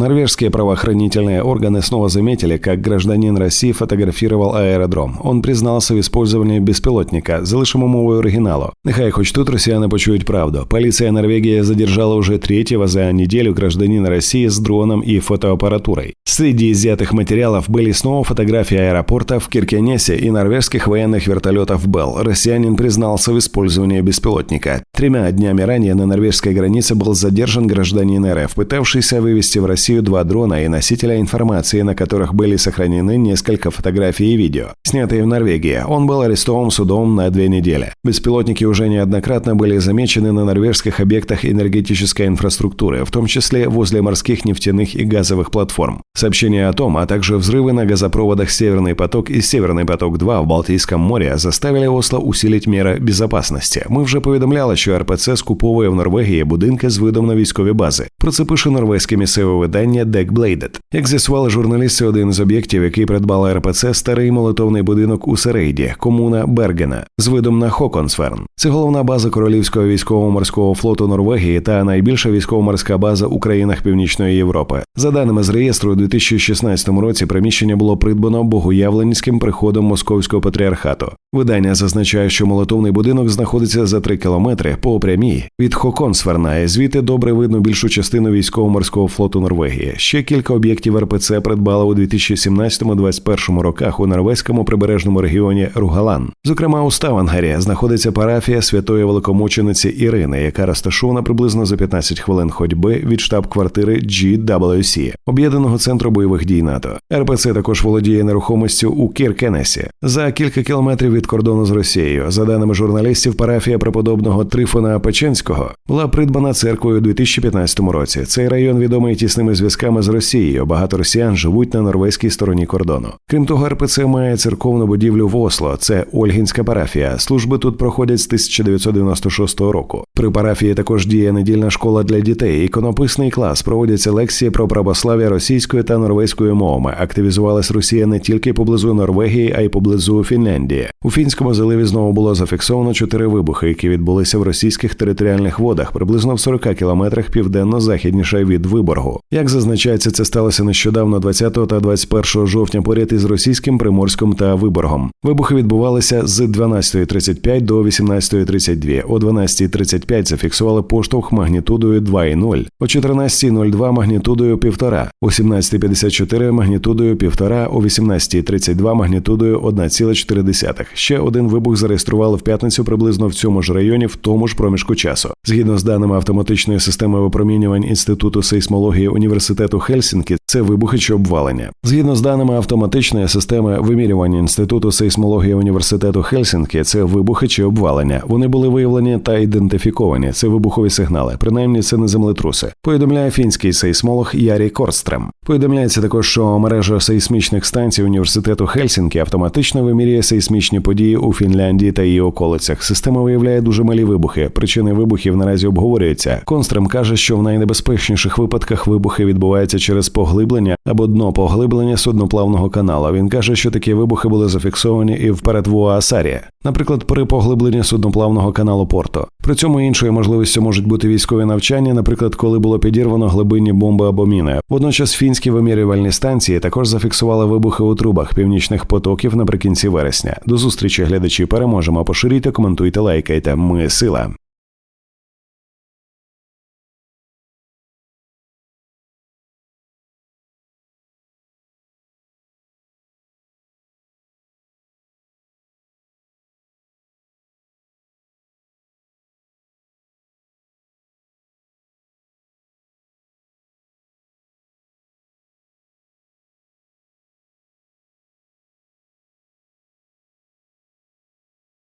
Норвежские правоохранительные органы снова заметили, как гражданин России фотографировал аэродром. Он признался в использовании беспилотника. Залишимо мовою оригіналу. Нехай хоч тут росіяни почують правду. Полиция Норвегии задержала уже третьего за неделю гражданина России с дроном и фотоаппаратурой. Среди изъятых материалов были снова фотографии аэропорта в Киркенесе и норвежских военных вертолетов Белл. Россиянин признался в использовании беспилотника. Тремя днями ранее на норвежской границе был задержан гражданин РФ, пытавшийся вывести в Россию два дрона и носителя информации, на которых были сохранены несколько фотографий и видео, снятые в Норвегии. Он был арестован судом на две недели. Беспилотники уже неоднократно были замечены на норвежских объектах энергетической инфраструктуры, в том числе возле морских нефтяных и газовых платформ. Сообщения о том, а также взрывы на газопроводах «Северный поток» и «Северный поток-2» в Балтийском море заставили Осло усилить меры безопасности. Ми вже повідомляли, що РПЦ скуповує в Норвегії будинки з видом на військові бази. Про це пише норвезьке місцеве видання Deckbladed. Як з'ясували журналісти, один з об'єктів, який придбала РПЦ, старий молитовний будинок у Серейді, комуна Бергена, з видом на Хоконсферн. Це головна база Королівського військово-морського флоту Норвегії та найбільша військово-морська база у країнах Північної Європи. За даними з реєстру, у 2016 році приміщення було придбано богоявленським приходом московського патріархату. Видання зазначає, що молитовний будинок знаходиться за 3 кілометри по прямій від Хоконсверна, і звідти добре видно більшу частину військово-морського флоту Норвегії. Ще кілька об'єктів РПЦ придбала у 2017-2021 роках у норвезькому прибережному регіоні Ругалан. Зокрема, у Ставангарі знаходиться парафія святої великомучениці Ірини, яка розташована приблизно за 15 хвилин ходьби від штаб-квартири GWC, об'єднаного центру бойових дій НАТО. РПЦ також володіє нерухомістю у Кіркенесі за кілька кілометрів від кордону з Росією. За даними журналістів, парафія преподобного Трифона Печенського була придбана церквою у 2015 році. Цей район відомий тісними зв'язками з Росією. Багато росіян живуть на норвезькій стороні кордону. Крім того, РПЦ має церковну будівлю в Осло. Це Ольгінська парафія. Служби тут проходять з 1996 року. При парафії також діє недільна школа для дітей. Іконописний клас проводяться лекції про православ'я російською та норвезькою мовами. Активізувалась Росія не тільки поблизу Норвегії, а й поблизу Фінляндії. У фінському заливі знову було зафіксовано чотири вибухи, які відбулися в російських територіальних водах, приблизно в 40 кілометрах південно-західніше від Виборгу. Як зазначається, це сталося нещодавно 20 та 21 жовтня поряд із російським Приморськом та Виборгом. Вибухи відбувалися з 12.35 до 18.32. О 12.35 зафіксували поштовх магнітудою 2,0, о 14.02 магнітудою 1,5, о 17.54 магнітудою 1,5, о 18.32 магнітудою 1,4. Ще один вибух зареєстрували в п'ятницю приблизно в цьому ж районі, в тому ж проміжку часу. Згідно з даними автоматичної системи випромінювань інституту сейсмології університету Хельсінкі, це вибухи чи обвалення. Згідно з даними автоматичної системи вимірювання інституту сейсмології університету Хельсінкі, це вибухи чи обвалення. Вони були виявлені та ідентифіковані. Це вибухові сигнали. Принаймні, це не землетруси. Повідомляє фінський сейсмолог Ярі Корстрем. Повідомляється також, що мережа сейсмічних станцій університету Хельсінкі автоматично вимірює сейсмічні події у Фінляндії та її околицях. Система виявляє дуже малі вибухи. Причини вибухів наразі обговорюються. Констрем каже, що в найнебезпечніших випадках вибухи відбуваються через поглиблення або дно поглиблення судноплавного каналу. Він каже, що такі вибухи були зафіксовані і в Передвуасарі, наприклад, при поглибленні судноплавного каналу Порту. При цьому іншою можливістю можуть бути військові навчання, наприклад, коли було підірвано глибинні бомби або міни. Водночас фінські вимірювальні станції також зафіксували вибухи у трубах північних потоків наприкінці вересня. До зустрічі глядачі переможемо. Поширюйте, коментуйте, лайкайте. Ми сила.